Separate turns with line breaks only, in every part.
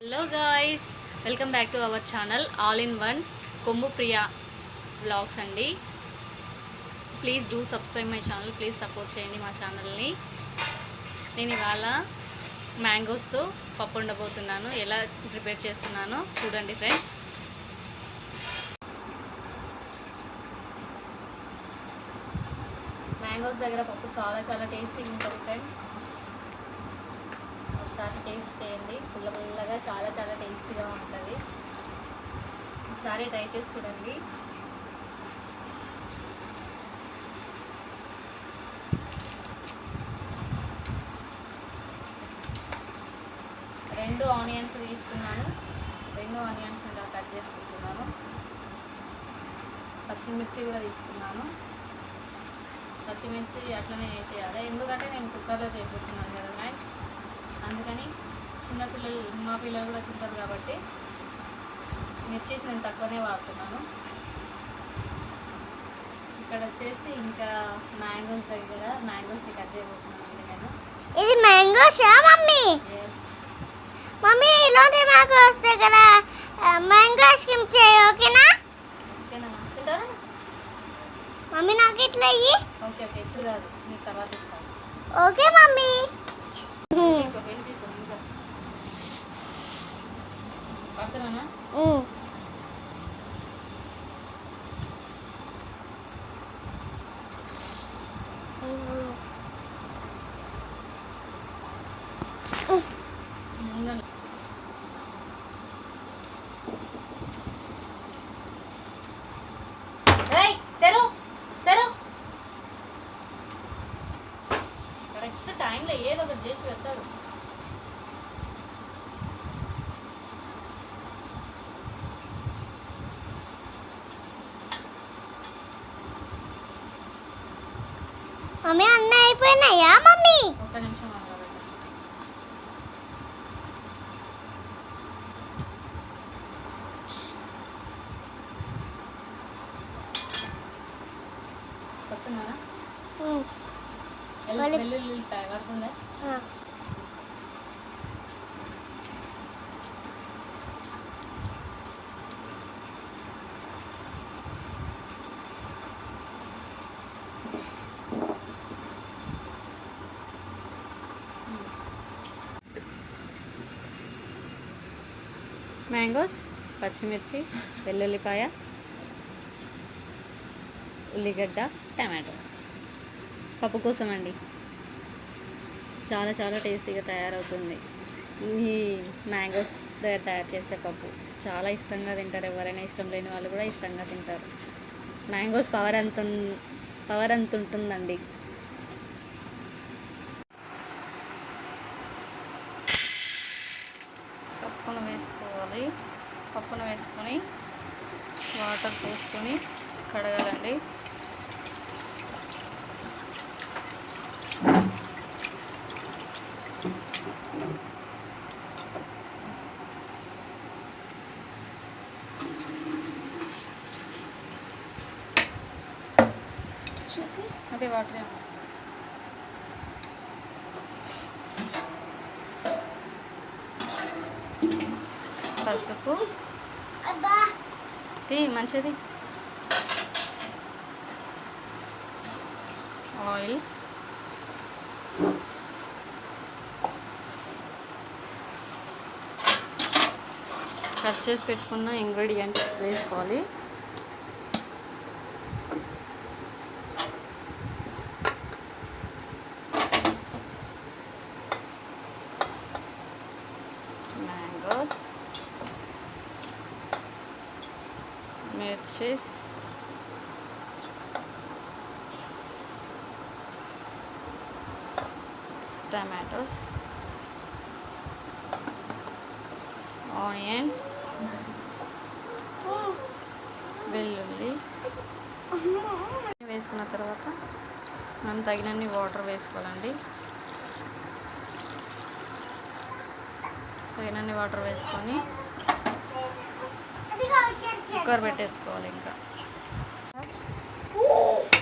Hello guys welcome back to our channel all in one Kommu Priya vlogs అండి. Please do subscribe my channel please support చేయండి మా ఛానల్ని నేను ఇవాళ మ్యాంగోస్తో పప్పు ఉండబోతున్నాను ఎలా ప్రిపేర్ చేస్తున్నానో చూడండి ఫ్రెండ్స్ మ్యాంగోస్ దగ్గర పప్పు చాలా చాలా టేస్టీగా ఉంటుంది ఫ్రెండ్స్ ఒకసారి టేస్ట్ చేయండి. పుల్ల పుల్లగా చాలా చాలా టేస్టీగా ఉంటుంది. ఒకసారి ట్రై చేసి చూడండి. రెండు ఆనియన్స్ తీసుకున్నాను. రెండు ఆనియన్స్ ఇలా కట్ చేసుకుంటున్నాను. పచ్చిమిర్చి కూడా తీసుకున్నాను. పచ్చిమిర్చి అట్లనే చేయాలి. ఎందుకంటే నేను కుక్కర్లో చేయబోతున్నాను కదా మ్యాక్స్ అందుకని చిన్నపిల్లలు మా పిల్లలు కూడా తింటారు కాబట్టి మిర్చీస్ నేను తక్కువనే వాడుతున్నాను. ఇక్కడ వచ్చేసి ఇంకా మ్యాంగోస్ దగ్గర మ్యాంగోస్ని కట్ చేయబోతున్నాను నేను
ఇది మ్యాంగోసా మమ్మీ? మమ్మీ ఇలాంటి మ్యాంగోస్ దగ్గర మ్యాంగో స్కిమ్ చేయి ఓకేనా? మమ్మీ నాకు ఇట్లా ఇయ్యి.
ఓకే ఓకే ఇప్పుడు కాదు మీకు తర్వాత ఇస్తాను.
Okay mummy.
ఇంకో చేసి పెడతాడు.
మమ్మీ అన్నీ అయిపోయినాయా మమ్మీ?
ఒక్క నిమిషం మాట్లాడండి వెల్లుల్లి పాయ పడుతుందా
ఆ.
మ్యాంగోస్ పచ్చిమిర్చి వెల్లుల్లిపాయ ఉల్లిగడ్డ టమాటో పప్పు కోసం అండి చాలా చాలా టేస్టీగా తయారవుతుంది. ఈ మ్యాంగోస్ దగ్గర తయారు చేసే పప్పు. చాలా ఇష్టంగా తింటారు ఎవరైనా ఇష్టం లేని వాళ్ళు కూడా ఇష్టంగా తింటారు. మ్యాంగోస్ పవర్ అంత పవర్ అంత ఉంటుందండి పప్పును వేసుకోవాలి. పప్పును వేసుకొని వాటర్ పోసుకొని కడగాలండి. అదే వాటర్ పసుపు. తీ మంచిది. ఆయిల్. కట్ చేసి పెట్టుకున్న ఇంగ్రీడియంట్స్ వేసుకోవాలి మ్యాంగోస్ మిర్చిస్ టమాటోస్ ఆనియన్స్ వెల్లుల్లి వేసుకున్న తర్వాత మనం తగినన్ని వాటర్ వేసుకోవాలండి. తగినన్ని వాటర్ వేసుకొని కుక్కర్ పెట్టేసుకోవాలి ఇంకా.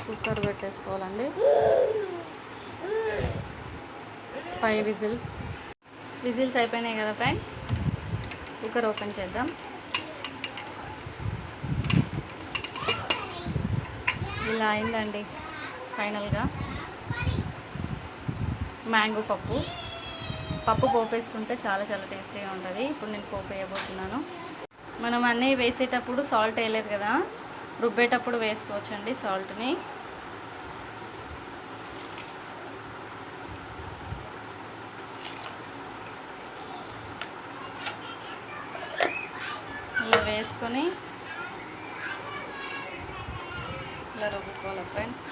కుక్కర్ పెట్టేసుకోవాలండి. Five whistles. విజిల్స్ అయిపోయినాయి కదా ఫ్రెండ్స్? కుక్కర్ ఓపెన్ చేద్దాం. ఇలా అయిందండి ఫైనల్గా. మ్యాంగో పప్పు. పప్పు పోపేసుకుంటే చాలా చాలా టేస్టీగా ఉంటుంది. ఇప్పుడు నేను పోపు వేయబోతున్నాను మనం అన్నీ వేసేటప్పుడు సాల్ట్ వేయలేదు కదా? రుబ్బేటప్పుడు వేసుకోవచ్చండి సాల్ట్ని ఇలా వేసుకొని ఇలా రుబ్బుకోవాలి ఫ్రెండ్స్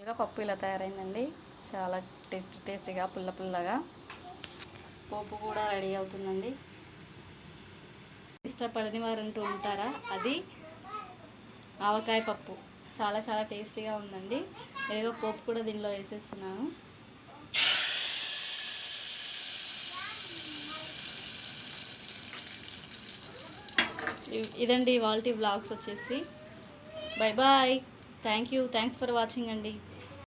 ఇంకా పప్పు ఇలా తయారైందండి. చాలా టేస్టీ టేస్టీగా పుల్ల పుల్లగా. పోపు కూడా రెడీ అవుతుందండి. ఇష్టపడని వారు అంటూ ఉంటారా? అది ఆవకాయ పప్పు. చాలా చాలా టేస్టీగా ఉందండి. ఏదో పోపు కూడా దీనిలో వేసేస్తున్నాను. ఇదండి వాల్టీ బ్లాగ్స్ వచ్చేసి. Bye bye. Thank you. Thanks for watching అండి.